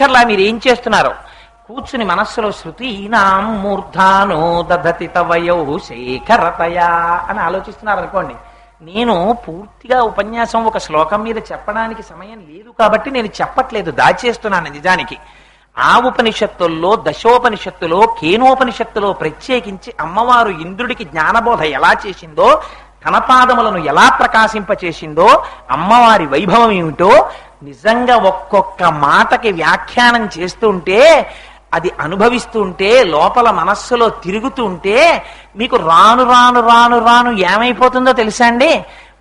తెలియక్కర్లా మీరు ఏం చేస్తున్నారో? కూర్చుని మనస్సులో శృతి నాం మూర్ధానో దధతి తవయో శేఖరతయా అని ఆలోచిస్తున్నారు అనుకోండి నేను పూర్తిగా ఉపన్యాసం ఒక శ్లోకం మీద చెప్పడానికి సమయం లేదు కాబట్టి నేను చెప్పట్లేదు దాచేస్తున్నాను నిజానికి. ఆ ఉపనిషత్తుల్లో దశోపనిషత్తులో కేనోపనిషత్తులో ప్రత్యేకించి అమ్మవారు ఇంద్రుడికి జ్ఞానబోధ ఎలా చేసిందో తన పాదములను ఎలా ప్రకాశింపచేసిందో అమ్మవారి వైభవం ఏమిటో నిజంగా ఒక్కొక్క మాటకి వ్యాఖ్యానం చేస్తుంటే అది అనుభవిస్తుంటే లోపల మనస్సులో తిరుగుతుంటే మీకు రాను రాను రాను రాను ఏమైపోతుందో తెలుసా అండి?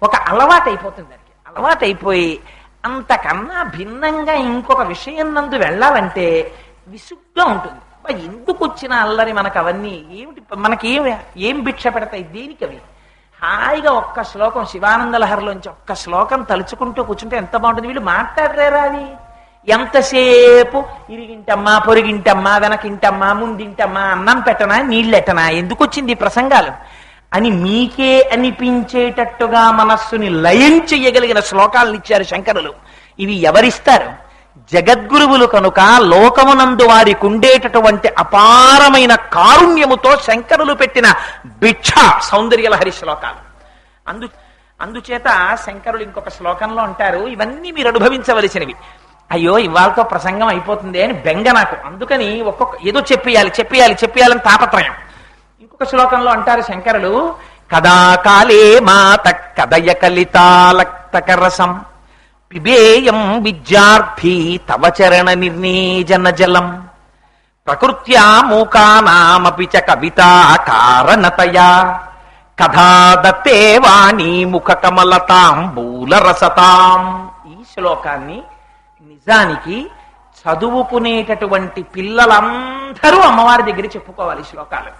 ఒక అలవాటైపోతుంది దానికి అలవాటైపోయి అంతకన్నా భిన్నంగా ఇంకొక విషయం నందు వెళ్ళాలంటే విసుగ్గా ఉంటుంది. ఎందుకు వచ్చిన అల్లరి మనకు అవన్నీ ఏమిటి? మనకి ఏం ఏం భిక్ష పెడతాయి దేనికి అవి హాయిగా ఒక్క శ్లోకం శివానంద లహరిలోంచి ఒక్క శ్లోకం తలుచుకుంటూ కూర్చుంటే ఎంత బాగుంటుంది. వీళ్ళు మాట్లాడరేరా అది? ఎంతసేపు ఇరిగింటమ్మా పొరిగింటమ్మా వెనకింటమ్మా ముందింటమ్మా అన్నం పెట్టనా నీళ్ళెట్టనా ఎందుకు వచ్చింది ప్రసంగాలు? అని మీకే అనిపించేటట్టుగా మనస్సుని లయం చెయ్యగలిగిన శ్లోకాలను ఇచ్చారు శంకరులు. ఇవి ఎవరిస్తారు? జగద్గురువులు కనుక లోకమునందు వారికి ఉండేటటువంటి అపారమైన కారుణ్యముతో శంకరులు పెట్టిన భిక్ష సౌందర్యలహరి శ్లోకాలు. అందు అందుచేత శంకరులు ఇంకొక శ్లోకంలో అంటారు ఇవన్నీ మీరు అనుభవించవలసినవి. అయ్యో ఇవాళతో ప్రసంగం అయిపోతుంది అని బెంగ నాకు. అందుకని ఒక్కొక్క ఏదో చెప్పేయాలి చెప్పేయాలి చెప్పేయాలని తాపత్రయం. ఇంకొక శ్లోకంలో అంటారు శంకరులు కదాకాలే మాత కదయ కలితాలక్తకరసం పిబేయం విద్యార్థి తవ చరణ నిర్ణీజన జలం. ప్రకృత్యా మూకానామపి చ కవితా కారణతయా. కథా దత్తే వాణి ముఖ కమలతాం బూలరసతాం ఈ శ్లోకాన్ని నిజానికి చదువుకునేటటువంటి పిల్లలందరూ అమ్మవారి దగ్గర చెప్పుకోవాలి శ్లోకాలు.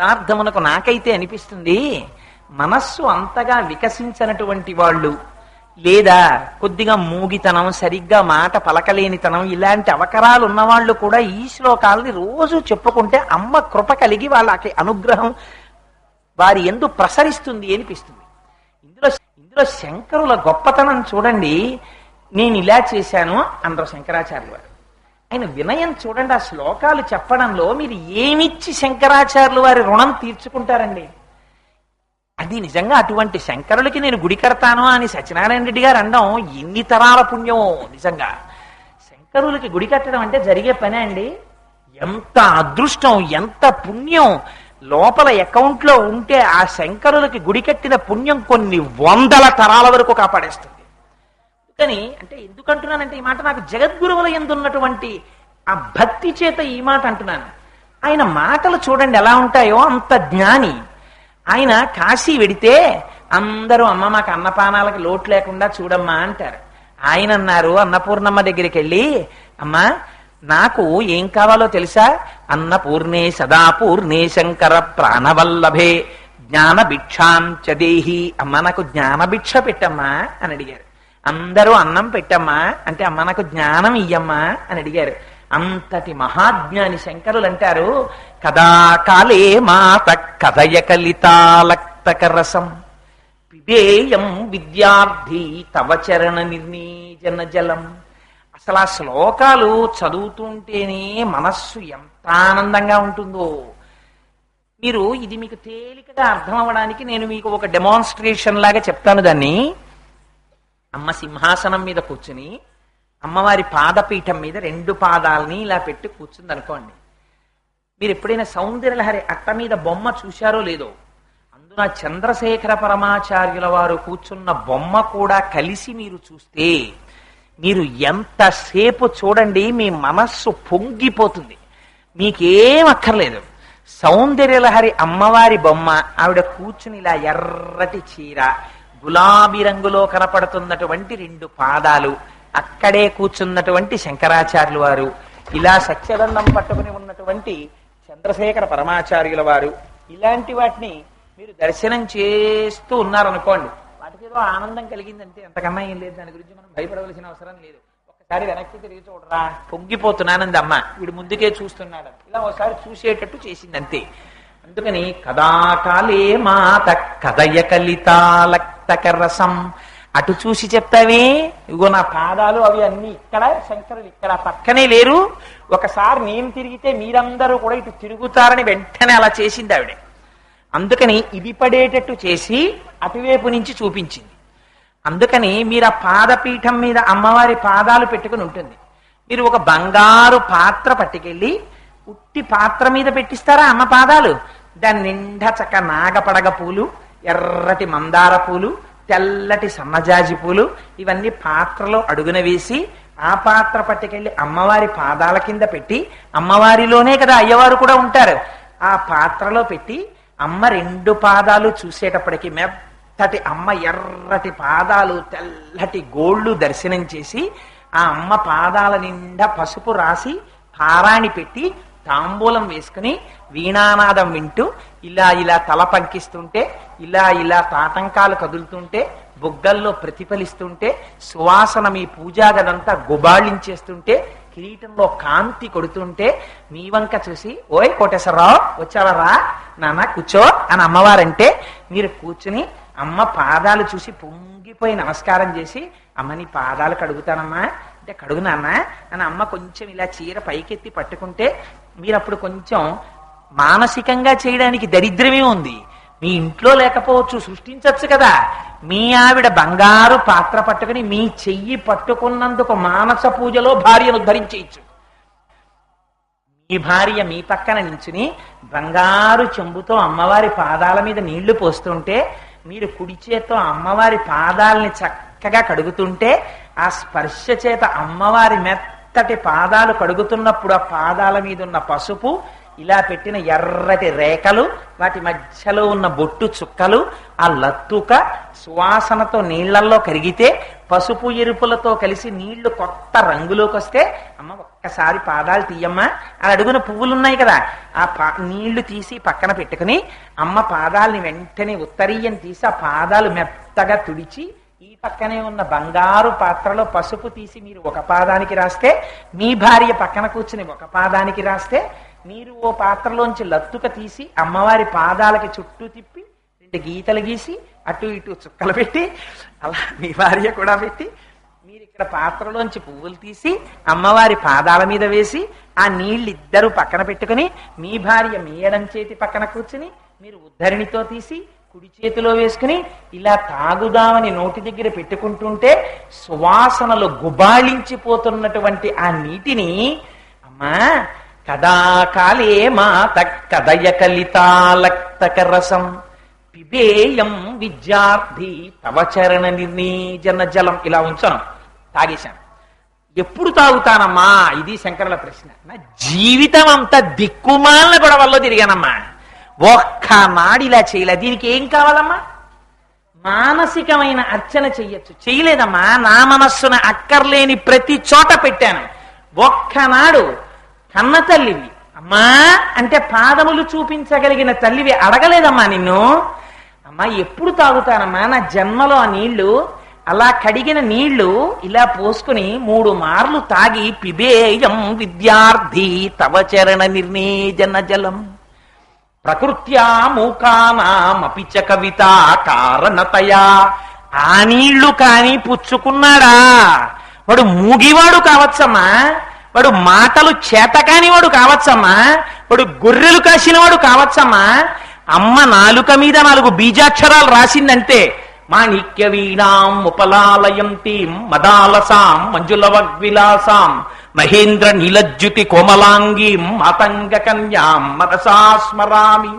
యథార్థమునకు నాకైతే అనిపిస్తుంది మనస్సు అంతగా వికసించినటువంటి వాళ్ళు లేదా కొద్దిగా మూగితనం సరిగ్గా మాట పలకలేనితనం ఇలాంటి అవకరాలు ఉన్నవాళ్ళు కూడా ఈ శ్లోకాలని రోజు చెప్పుకుంటే అమ్మ కృప కలిగి వాళ్ళకి అనుగ్రహం వారి ఎందు ప్రసరిస్తుంది అనిపిస్తుంది. ఇందులో ఇందులో శంకరుల గొప్పతనం చూడండి. నేను ఇలా చేశాను అందరూ శంకరాచార్యులు వారు. ఆయన వినయం చూడండి ఆ శ్లోకాలు చెప్పడంలో మీరు ఏమిచ్చి శంకరాచార్యులు వారి రుణం తీర్చుకుంటారండి? అది నిజంగా అటువంటి శంకరులకి నేను గుడి కడతాను అని సత్యనారాయణ రెడ్డి గారు అనడం ఎన్ని తరాల పుణ్యమో నిజంగా. శంకరులకి గుడి కట్టడం అంటే జరిగే పనే అండి. ఎంత అదృష్టం ఎంత పుణ్యం. లోపల అకౌంట్లో ఉంటే ఆ శంకరులకి గుడి కట్టిన పుణ్యం కొన్ని వందల తరాల వరకు కాపాడేస్తుంది. కానీ అంటే ఎందుకంటున్నానంటే ఈ మాట నాకు జగద్గురువుల ఎందున్నటువంటి ఆ భక్తి చేత ఈ మాట అంటున్నాను. ఆయన మాటలు చూడండి ఎలా ఉంటాయో అంత జ్ఞాని. ఆయన కాశీ వెడితే అందరూ అమ్మ మాకు అన్నపానాలకు లోటు లేకుండా చూడమ్మా అంటారు. ఆయన అన్నారు అన్నపూర్ణమ్మ దగ్గరికి వెళ్ళి అమ్మా నాకు ఏం కావాలో తెలుసా? అన్నపూర్ణే సదాపూర్ణే శంకర ప్రాణవల్లభే జ్ఞాన భిక్షాంచ దేహి. అమ్మ నాకు జ్ఞాన భిక్ష పెట్టమ్మా అని అడిగారు. అందరూ అన్నం పెట్టమ్మా అంటే అమ్మ నాకు జ్ఞానం ఇయ్యమ్మా అని అడిగారు. అంతటి మహాజ్ఞాని శంకరులు అంటారు కదాకాలే మాత కథయ కలితాలక్తకరసం పిబేయం విద్యార్థి తవ చరణ నిర్ణీజన జలం. అసలు ఆ శ్లోకాలు చదువుతుంటేనే మనస్సు ఎంత ఆనందంగా ఉంటుందో. మీరు ఇది మీకు తేలికగా అర్థం అవ్వడానికి నేను మీకు ఒక డెమాన్స్ట్రేషన్ లాగా చెప్తాను దాన్ని. అమ్మ సింహాసనం మీద కూర్చుని అమ్మవారి పాదపీఠం మీద రెండు పాదాలని ఇలా పెట్టి కూర్చుంది అనుకోండి మీరు ఎప్పుడైనా సౌందర్యలహరి అట్ట మీద బొమ్మ చూశారో లేదో అందున చంద్రశేఖర పరమాచార్యుల వారు కూర్చున్న బొమ్మ కూడా కలిసి మీరు చూస్తే మీరు ఎంతసేపు చూడండి మీ మనస్సు పొంగిపోతుంది. మీకేం అక్కర్లేదు. సౌందర్యలహరి అమ్మవారి బొమ్మ ఆవిడ కూర్చుని ఇలా ఎర్రటి చీర గులాబీ రంగులో కనపడుతున్నటువంటి రెండు పాదాలు అక్కడే కూర్చున్నటువంటి శంకరాచార్యుల వారు ఇలా సత్యదండం పట్టుకుని ఉన్నటువంటి చంద్రశేఖర పరమాచార్యుల వారు ఇలాంటి వాటిని మీరు దర్శనం చేస్తూ ఉన్నారనుకోండి వాటికి ఏదో ఆనందం కలిగిందంటే ఎంతకన్నా ఏం లేదు. దాని గురించి మనం భయపడవలసిన అవసరం లేదు. ఒక్కసారి వెనక్కి తిరిగి చూడరా పొంగిపోతున్నానంది అమ్మ. వీడు ముందుకే చూస్తున్నాడు. ఇలా ఒకసారి చూసేటట్టు చేసింది అంతే అందుకని కదాకాలే మాత కదయ కలితాలక్తకరసం అటు చూసి చెప్తావే ఇగో నా పాదాలు అవి అన్ని ఇక్కడ శంకరులు ఇక్కడ పక్కనే లేరు. ఒకసారి నేను తిరిగితే మీరందరూ కూడా ఇటు తిరుగుతారని వెంటనే అలా చేసింది ఆవిడ. అందుకని ఇది పడేటట్టు చేసి అటువైపు నుంచి చూపించింది. అందుకని మీరు ఆ పాదపీఠం మీద అమ్మవారి పాదాలు పెట్టుకుని ఉంటుంది. మీరు ఒక బంగారు పాత్ర పట్టుకెళ్ళి ఉట్టి పాత్ర మీద పెట్టిస్తారా అమ్మ పాదాలు? దాని నిండా చక్క నాగపడగ పూలు ఎర్రటి మందార పూలు తెల్లటి సన్నజాజి పూలు ఇవన్నీ పాత్రలో అడుగున వేసి ఆ పాత్ర పట్టుకెళ్ళి అమ్మవారి పాదాల కింద పెట్టి అమ్మవారిలోనే కదా అయ్యవారు కూడా ఉంటారు. ఆ పాత్రలో పెట్టి అమ్మ రెండు పాదాలు చూసేటప్పటికి మెత్తటి అమ్మ ఎర్రటి పాదాలు తెల్లటి గోళ్ళు దర్శనం చేసి ఆ అమ్మ పాదాల నిండా పసుపు రాసి పారాణి పెట్టి తాంబూలం వేసుకుని వీణానాదం వింటూ ఇలా ఇలా తల పంకిస్తుంటే ఇలా ఇలా తాటంకాలు కదులుతుంటే బుగ్గల్లో ప్రతిఫలిస్తుంటే సువాసన మీ పూజాగదంతా గుబాళించేస్తుంటే కిరీటంలో కాంతి కొడుతుంటే మీ వంక చూసి ఓయ్ కోటేశ్వరరావు వచ్చావరా నాన్న కూర్చో అని అమ్మవారంటే మీరు కూర్చుని అమ్మ పాదాలు చూసి పొంగిపోయి నమస్కారం చేసి అమ్మ నీ పాదాలు కడుగుతానమ్మా అంటే కడుగు నాన్న అని అమ్మ కొంచెం ఇలా చీర పైకెత్తి పట్టుకుంటే మీరు అప్పుడు కొంచెం మానసికంగా చేయడానికి దరిద్రమే ఉంది. మీ ఇంట్లో లేకపోవచ్చు సృష్టించవచ్చు కదా. మీ ఆవిడ బంగారు పాత్ర పట్టుకుని మీ చెయ్యి పట్టుకున్నందుకు మానస పూజలో భార్యను ధరించేయచ్చు. మీ భార్య మీ పక్కన నించుని బంగారు చెంబుతో అమ్మవారి పాదాల మీద నీళ్ళు పోస్తుంటే మీరు కుడి చేత్తో అమ్మవారి పాదాలని చక్కగా కడుగుతుంటే ఆ స్పర్శ చేత అమ్మవారి మెత్తటి పాదాలు కడుగుతున్నప్పుడు ఆ పాదాల మీద ఉన్న పసుపు ఇలా పెట్టిన ఎర్రటి రేఖలు వాటి మధ్యలో ఉన్న బొట్టు చుక్కలు ఆ లత్తుక సువాసనతో నీళ్ళల్లో కరిగితే పసుపు ఎరుపులతో కలిసి నీళ్ళు కొత్త రంగులోకి వస్తే అమ్మ ఒక్కసారి పాదాలు తీయమ్మా అని అడుగున పువ్వులు ఉన్నాయి కదా ఆ పా నీళ్ళు తీసి పక్కన పెట్టుకుని అమ్మ పాదాలని వెంటనే ఉత్తరీయం తీసి ఆ పాదాలు మెత్తగా తుడిచి పక్కనే ఉన్న బంగారు పాత్రలో పసుపు తీసి మీరు ఒక పాదానికి రాస్తే మీ భార్య పక్కన కూర్చుని ఒక పాదానికి రాస్తే మీరు ఓ పాత్రలోంచి లత్తుక తీసి అమ్మవారి పాదాలకి చుట్టూ తిప్పి రెండు గీతలు గీసి అటు ఇటు చుక్కలు పెట్టి అలా మీ భార్య కూడా పెట్టి మీరు ఇక్కడ పాత్రలోంచి పువ్వులు తీసి అమ్మవారి పాదాల మీద వేసి ఆ నీళ్ళు ఇద్దరు పక్కన పెట్టుకుని మీ భార్య మీ ఎడం చేతి పక్కన కూర్చుని మీరు ఉద్ధరిణితో తీసి కుడి చేతిలో వేసుకుని ఇలా తాగుదామని నోటి దగ్గర పెట్టుకుంటుంటే సువాసనలు గుబాళించిపోతున్నటువంటి ఆ నీటిని అమ్మా కదాకాలే మాత కదయ కలితాలక్తకరసం పిబేయం విద్యార్థి తవ చరణ నిర్ణీజన జలం. ఇలా ఉంచాను. తాగేశాను. ఎప్పుడు తాగుతానమ్మా? ఇది శంకరుల ప్రశ్న. నా జీవితం అంతా దిక్కుమాలిన గొడవల్లో తిరిగానమ్మా. ఒక్క మాడిలా ఇలా చేయలే. దీనికి ఏం కావాలమ్మా? మానసికమైన అర్చన చెయ్యొచ్చు. చేయలేదమ్మా. నా మనస్సున అక్కర్లేని ప్రతి చోట పెట్టాను. ఒక్కనాడు కన్న తల్లివి. అమ్మా అంటే పాదములు చూపించగలిగిన తల్లివి అడగలేదమ్మా నిన్ను. అమ్మా ఎప్పుడు తాగుతానమ్మా? నా జన్మలో ఆ నీళ్ళు అలా కడిగిన నీళ్ళు ఇలా పోసుకుని మూడు మార్లు తాగి పిబేయం విద్యార్థి తవ చరణ నిర్ణేజన జలం. ప్రకృత్యా మూకానామపి చ కవిత కారణతయా. ఆ నీళ్ళు కాని పుచ్చుకున్నాడా? వాడు మూగివాడు కావచ్చమ్మా. వాడు మాటలు చేతకాని వాడు కావచ్చమ్మా. వాడు గొర్రెలు కాసినవాడు కావచ్చమ్మా. అమ్మ నాలుక మీద నాలుగు బీజాక్షరాలు రాసిందంటే మాణిక్య వీణాం ఉపలాలయంతీం మదాలసాం మంజులవగ్విలాసాం మహేంద్ర నీలజ్యుతి కోమలాంగీం మాతంగ కన్యాం మనసా స్మరామి.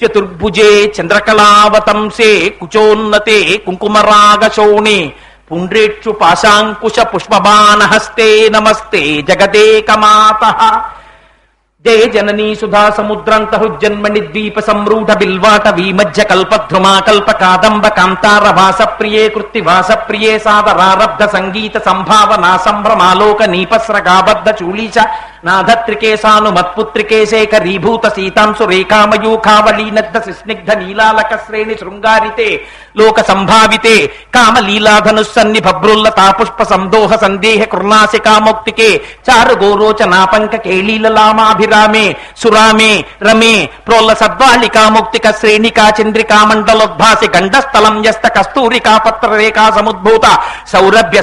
చతుర్భుజే చంద్రకళావతంసే కుచోన్నతే కుంకుమరాగశోణే పుండ్రేక్షు పాశాంకుశ పుష్పబాణహస్తే నమస్తే జగదేకమాత. జయ జననీ సుధా సముద్రాంత హృజన్మణి ద్వీప సంరూఢ బిల్వాట వీమధ్య కల్పధ్రుమా కల్ప కాదంబ కాంతార వాస ప్రియే కృత్తి వాస ప్రియే సాదరారబ్ధ సంగీత సంభావనా సంభ్రమాలోక నీపస్రగాబద్ధ చూళీచ నాధత్రికేశాను మత్పుత్రికేశే కరీభూత సీతాంశు రేఖామయూఖావళీనద్ద స్నిగ్ధ నీలాలక శ్రేణి శృంగారితే లోక సంభావితే కామలీలాధనుస్సన్ని భబ్రుల్ల తాపుష్ప సందోహ సందేహ కృణాసికామౌక్తికే చారు గోరోచ నాపంక కేళీలలామాభిరామే సురామే రమే ప్రోల్ల సద్వాళికాముక్తిక శ్రేణికా చంద్రికా మండలోద్భాసి గండస్థలం యస్త కస్తూరికా పత్ర రేఖా సముద్భూత సౌరభ్య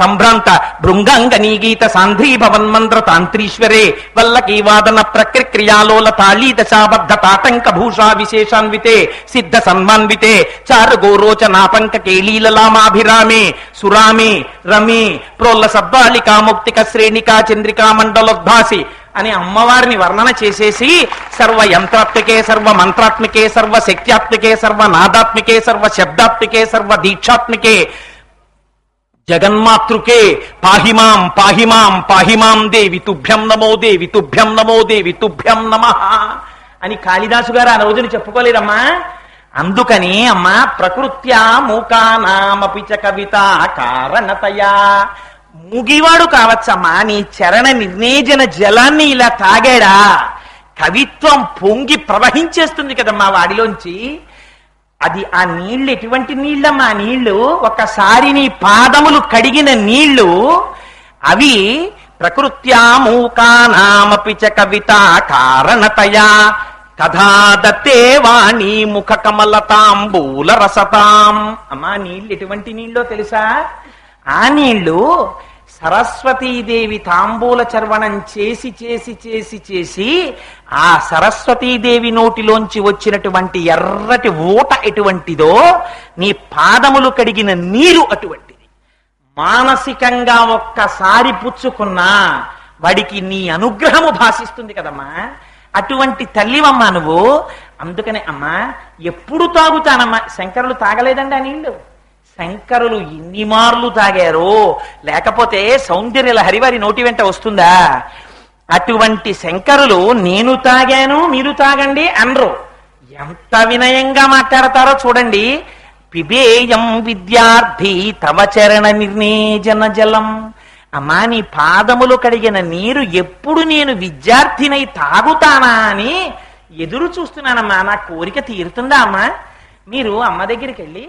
సంభ్రాంత భృంగాంగ నీగీత సాంధ్రీ భవన్మంత్ర ఈశ్వరే వల్లకీ వాదన ప్రక్రియాలోల తాళీ దశాబద్ధ తాటంక భూషా విశేషాన్వితే సిద్ధ సన్మాన్వితే చారు గోరోచ నాపంక కేళీలలామాభిరామే సురామే రమే ప్రోల్ల సద్వాళికాముక్తిక శ్రేణికా చంద్రికా మండలోద్భాసి అని అమ్మవారిని వర్ణన చేసేసి సర్వ యంత్రాత్మికే సర్వ మంత్రాత్మికే సర్వ శక్త్యాత్మికే సర్వ నాదాత్మికే సర్వ శబ్దాత్మికే సర్వ దీక్షాత్మికే జగన్మాతృకే పాహిమాం పాహిమాం పాహిమాం దేవి తుభ్యం నమో దేవి తుభ్యం నమో దేవి తుభ్యం నమ అని కాళిదాసు గారు ఆ రోజున చెప్పుకోలేదమ్మా. అందుకని అమ్మా ప్రకృత్యా మూకానామపిచ కవిత కారణతయా. ముగివాడు కావచ్చమ్మా నీ చరణ నిర్ణేజన జలాన్ని ఇలా తాగాడా. కవిత్వం పొంగి ప్రవహించేస్తుంది కదమ్మా వాడిలోంచి. అది ఆ నీళ్ళు ఎటువంటి నీళ్ళమ్మా? ఆ నీళ్ళు ఒకసారి నీ పాదములు కడిగిన నీళ్ళు అవి ప్రకృత్యా మూకానామపి చ కవిత కారణతయా. కథాదత్తే వాణి ముఖ కమలతాంబూల రసతాం. అమ్మా నీళ్ళు ఎటువంటి నీళ్ళో తెలుసా? ఆ నీళ్ళు సరస్వతీదేవి తాంబూల చర్వణం చేసి చేసి చేసి చేసి ఆ సరస్వతీదేవి నోటిలోంచి వచ్చినటువంటి ఎర్రటి ఊట ఎటువంటిదో నీ పాదములు కడిగిన నీరు అటువంటిది. మానసికంగా ఒక్కసారి పుచ్చుకున్నా వాడికి నీ అనుగ్రహము భాషిస్తుంది కదమ్మా. అటువంటి తల్లివమ్మా నువ్వు. అందుకనే అమ్మా ఎప్పుడు తాగుతానమ్మా. శంకరులు తాగలేదండి ఆ నీళ్ళు. శంకరులు ఎన్ని మార్లు తాగారో లేకపోతే సౌందర్యల హరివారి నోటి వెంట వస్తుందా? అటువంటి శంకరులు నేను తాగాను మీరు తాగండి అనరు. ఎంత వినయంగా మాట్లాడతారో చూడండి. పిబేయం విద్యార్థి తవ చరణ నిర్ణేజన జలం. అమ్మా నీ పాదములు కడిగిన నీరు ఎప్పుడు నేను విద్యార్థినై తాగుతానా అని ఎదురు చూస్తున్నానమ్మా. నా కోరిక తీరుతుందా అమ్మా? మీరు అమ్మ దగ్గరికి వెళ్ళి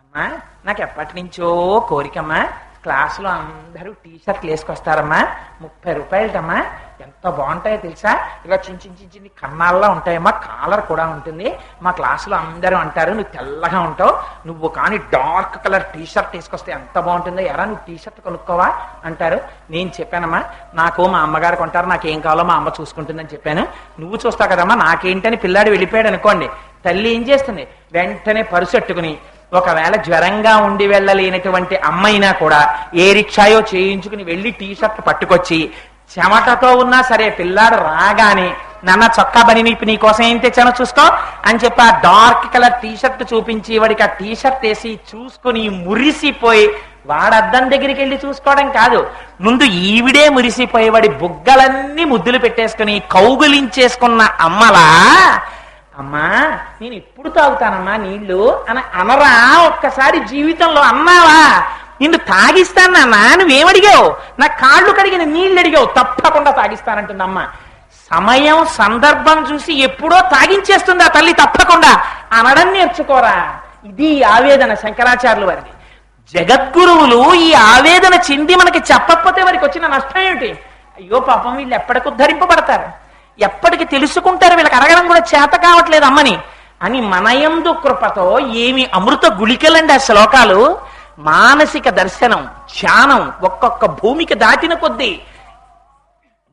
అమ్మా నాకు ఎప్పటి నుంచో కోరికమ్మా క్లాసులో అందరూ టీ షర్ట్లు వేసుకొస్తారమ్మా ముప్పై రూపాయలటమ్మా ఎంత బాగుంటాయో తెలుసా? ఇలా చిన్న చిన్న చిన్న చిన్ని కన్నాల్లో ఉంటాయమ్మా కాలర్ కూడా ఉంటుంది. మా క్లాసులో అందరూ అంటారు నువ్వు తెల్లగా ఉంటావు. నువ్వు కానీ డార్క్ కలర్ టీ షర్ట్ తీసుకొస్తే ఎంత బాగుంటుందో? ఎరా నువ్వు టీ షర్ట్ కొనుక్కోవా? అంటారు. నేను చెప్పానమ్మా నాకు మా అమ్మగారు కొంటారు. నాకు ఏం కావాలో మా అమ్మ చూసుకుంటుందని చెప్పాను. నువ్వు చూస్తావు కదమ్మా నాకేంటని పిల్లాడు వెళ్ళిపోయాడు అనుకోండి. తల్లి ఏం చేస్తుంది? వెంటనే పరుసెట్టుకుని ఒకవేళ జ్వరంగా ఉండి వెళ్ళలేనటువంటి అమ్మైనా కూడా ఏ రిక్షాయో చేయించుకుని వెళ్ళి టీ షర్ట్ పట్టుకొచ్చి చెమటతో ఉన్నా సరే పిల్లాడు రాగానే నాన్న చొక్కా బని నీపు నీ కోసం ఏం తెచ్చానో చూసుకో అని చెప్పి ఆ డార్క్ కలర్ టీషర్ట్ చూపించి వాడికి ఆ టీషర్ట్ వేసి చూసుకుని మురిసిపోయి వాడద్దం దగ్గరికి వెళ్ళి చూసుకోవడం కాదు. ముందు ఈవిడే మురిసిపోయి వాడి బుగ్గలన్నీ ముద్దులు పెట్టేసుకుని కౌగులించేసుకున్న అమ్మలా అమ్మా నేను ఎప్పుడు తాగుతానమ్మా నీళ్ళు అని అనరా ఒక్కసారి జీవితంలో అన్నావా? నిన్ను తాగిస్తాను నాన్న నువ్వేమడిగావు? నా కాళ్ళు కడిగిన నీళ్ళు అడిగావు. తప్పకుండా తాగిస్తానంటుందమ్మ. సమయం సందర్భం చూసి ఎప్పుడో తాగించేస్తుంది ఆ తల్లి తప్పకుండా. అనడం నేర్చుకోరా. ఇది ఆవేదన శంకరాచార్యులు వారిది. జగద్గురువులు ఈ ఆవేదన చెంది మనకి చెప్పకపోతే వారికి వచ్చిన నష్టం ఏమిటి? అయ్యో పాపం వీళ్ళు ఎప్పటికి ఉద్ధరింపబడతారు. ఎప్పటికి తెలుసుకుంటారు వీళ్ళకి అడగడం కూడా చేత కావట్లేదు అమ్మని. అని మనయందు కృపతో ఏమి అమృత గుళికలండి ఆ శ్లోకాలు? మానసిక దర్శనం ధ్యానం ఒక్కొక్క భూమికి దాటిన కొద్దీ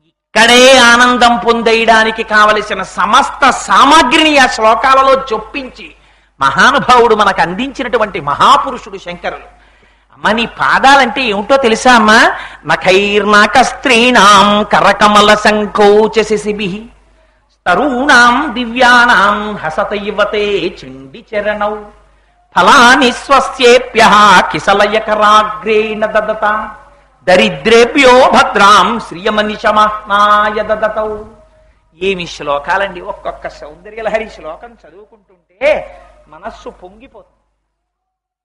ఇక్కడే ఆనందం పొందేయడానికి కావలసిన సమస్త సామాగ్రిని ఆ శ్లోకాలలో చొప్పించి మహానుభావుడు మనకు అందించినటువంటి మహాపురుషుడు శంకరులు. అమ్మ నీ పాదాలంటే ఏమిటో తెలుసా అమ్మా? నఖైర్నాక స్త్రీణాం కరకమల సంకోచ శిశిభి తరుణాం దివ్యానాం హసత యువతే చండి చరణౌ. ఫలాని స్వస్యేప్య కిసలయకరాగ్రేణ దదత. దరిద్రేభ్యో భద్రాం శ్రియమనిషమహ్నాయ దదతౌ. ఏమి శ్లోకాలండి? ఒక్కొక్క సౌందర్యలహరి శ్లోకం చదువుకుంటుంటే మనస్సు పొంగిపోతుంది.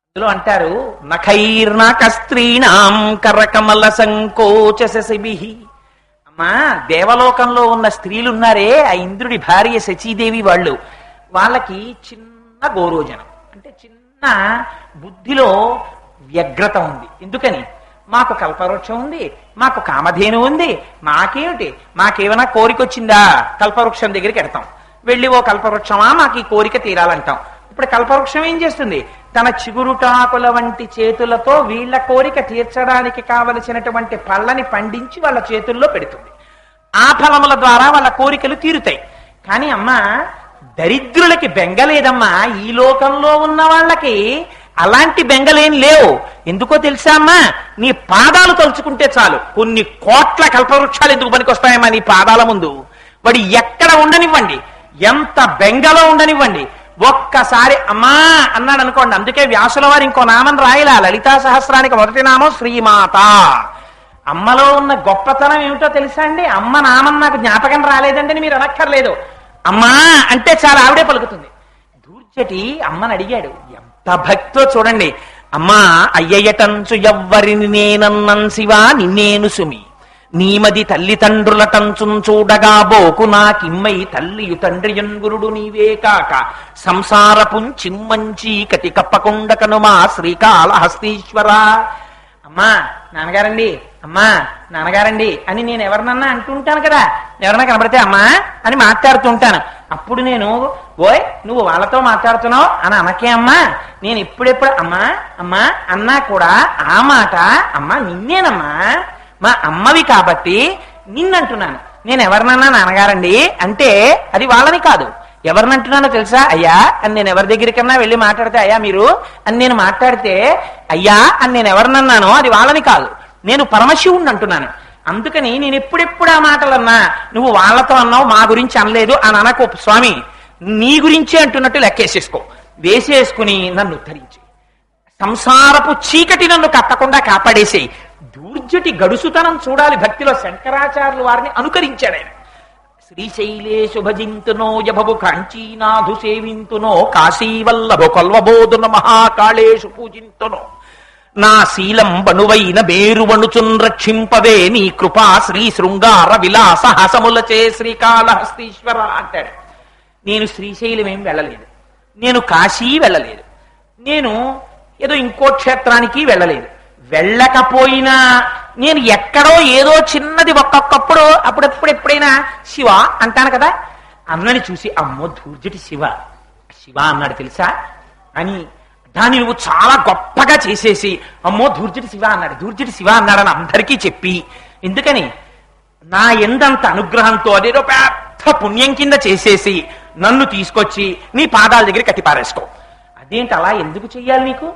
అందులో అంటారు నఖైర్నాక స్త్రీణాం కరకమల సంకోచ శిభి దేవలోకంలో ఉన్న స్త్రీలున్నారే ఆ ఇంద్రుడి భార్య శచీదేవి వాళ్ళు. వాళ్ళకి చిన్న గోరోజనం. చిన్న బుద్ధిలో వ్యగ్రత ఉంది. ఎందుకని? మాకు కల్పవృక్షం ఉంది మాకు కామధేను ఉంది మాకేమిటి? మాకేమైనా కోరిక వచ్చిందా కల్పవృక్షం దగ్గరికి ఎడతాం వెళ్ళి ఓ కల్పవృక్షమా? మాకు ఈ కోరిక తీరాలంటాం. ఇప్పుడు కల్పవృక్షం ఏం చేస్తుంది? తన చిగురుటాకుల వంటి చేతులతో వీళ్ళ కోరిక తీర్చడానికి కావలసినటువంటి పళ్ళని పండించి వాళ్ళ చేతుల్లో పెడుతుంది. ఆ ఫలముల ద్వారా వాళ్ళ కోరికలు తీరుతాయి. కానీ అమ్మ దరిద్రులకి బెంగలేదమ్మా ఈ లోకంలో ఉన్న వాళ్ళకి అలాంటి బెంగలేం లేవు. ఎందుకో తెలుసా అమ్మా? నీ పాదాలు తలుచుకుంటే చాలు. కొన్ని కోట్ల కల్పవృక్షాలు ఎందుకు పనికొస్తాయమ్మా నీ పాదాల ముందు? వాడు ఎక్కడ ఉండనివ్వండి. ఎంత బెంగలో ఉండనివ్వండి. ఒక్కసారి అమ్మా అన్నాడు అనుకోండి. అందుకే వ్యాసుల వారు ఇంకో నామం రాయలా. లలితా సహస్రానికి మొదటి నామం శ్రీమాత. అమ్మలో ఉన్న గొప్పతనం ఏమిటో తెలుసా అండి? అమ్మ నామం నాకు జ్ఞాపకం రాలేదండి మీరు అనక్కర్లేదు. అమ్మా అంటే చాలా ఆవిడే పలుకుతుంది. దూర్చటి అమ్మని అడిగాడు ఎంత భక్తో చూడండి. అమ్మా అయ్యయటంచు ఎవ్వరిని నేనన్నం శివా నిన్నేను సుమి. నీమది తల్లిదండ్రులటంచున్ చూడగా బోకు నాకిమ్మై తల్లియు తండ్రియన్ గురుడు నీవే కాక. సంసారపుం చిమ్మంచి కటి కప్పకుండ కనుమా శ్రీకాళహస్తీశ్వర. అమ్మా నాన్నగారండి అమ్మా నాన్నగారండి అని నేను ఎవరినన్నా అంటుంటాను కదా. ఎవరన్నా కనబడితే అమ్మా అని మాట్లాడుతుంటాను. అప్పుడు నేను ఓయ్ నువ్వు వాళ్ళతో మాట్లాడుతున్నావు? అని అనకే అమ్మా నేను ఎప్పుడెప్పుడు అమ్మా అమ్మా అన్నా కూడా ఆ మాట అమ్మా నిన్నేనమ్మా మా అమ్మవి కాబట్టి నిన్నంటున్నాను. నేను ఎవరినన్నా నాన్నగారండి అంటే అది వాళ్ళని కాదు. ఎవరినంటున్నానో తెలుసా? అయ్యా అని నేను ఎవరి దగ్గరికన్నా వెళ్ళి మాట్లాడితే అయ్యా మీరు అని నేను మాట్లాడితే అయ్యా అని నేను ఎవరినన్నానో అది వాళ్ళని కాదు. నేను పరమశివుణ్ణి అంటున్నాను. అందుకని నేను ఎప్పుడెప్పుడు ఆ మాటలన్నా నువ్వు వాళ్ళతో అన్నావు మా గురించి అనలేదు అని అనకు స్వామి. నీ గురించే అంటున్నట్టు లెక్కేసేసుకో. వేసేసుకుని నన్ను ఉద్ధరించి. సంసారపు చీకటి నన్ను కట్టకుండా కాపాడేసేయి. దూర్జటి గడుసుతనం చూడాలి భక్తిలో శంకరాచార్యులు వారిని అనుకరించాడు ఆయన. శ్రీశైలేశు భజింతునో యభవు కాంచీనాథు సేవింతునో కాశీవల్లభు కొల్వబోధున మహాకాళేషు పూజింతునో. నా శీలం బణువైన బేరువణుచున్ రక్షింపవే నీ కృపా శ్రీ శృంగార విలాస హసములచే శ్రీకాళహస్తీశ్వర అంటాడు. నేను శ్రీశైలం ఏం వెళ్ళలేదు. నేను కాశీ వెళ్ళలేదు. నేను ఏదో ఇంకో క్షేత్రానికి వెళ్ళలేదు. వెళ్ళకపోయినా నేను ఎక్కడో ఏదో చిన్నది ఒక్కొక్కప్పుడు అప్పుడప్పుడు ఎప్పుడైనా శివ అంటాను కదా అన్నని చూసి అమ్మో ధూర్జటి శివ. శివ అన్నాడు తెలుసా? అని దాన్ని నువ్వు చాలా గొప్పగా చేసేసి అమ్మో దూర్జటి శివ అన్నాడు దూర్జటి శివ అన్నాడని అందరికీ చెప్పి ఎందుకని? నా ఎందంత అనుగ్రహంతో అదేదో పెద్ద పుణ్యం కింద చేసేసి నన్ను తీసుకొచ్చి నీ పాదాల దగ్గర కట్టిపారేసుకో అదేంటి అలా ఎందుకు చెయ్యాలి నీకు?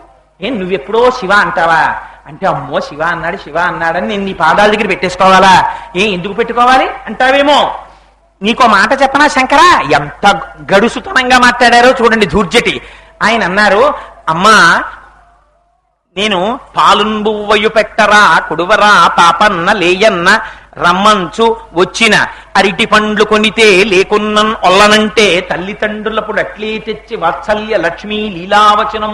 ఏం నువ్వెప్పుడో శివ అంటావా? అంటే అమ్మో శివ అన్నాడు శివ అన్నాడని నేను నీ పాదాల దగ్గర పెట్టేసుకోవాలా? ఏం ఎందుకు పెట్టుకోవాలి? అంటావేమో? నీకో మాట చెప్పనా శంకరా? ఎంత గడుసుతనంగా మాట్లాడారో చూడండి ధూర్జటి ఆయన అన్నారు అమ్మా నేను పాలుంబువ్వయు పెట్టరా కొడువరా పాపన్న లేయన్న రమ్మంచు వచ్చిన అరిటి పండ్లు కొనితే లేకున్నన్ ఒల్లనంటే తల్లిదండ్రులప్పుడు అట్లే తెచ్చి వాత్సల్య లక్ష్మీ లీలావచనం.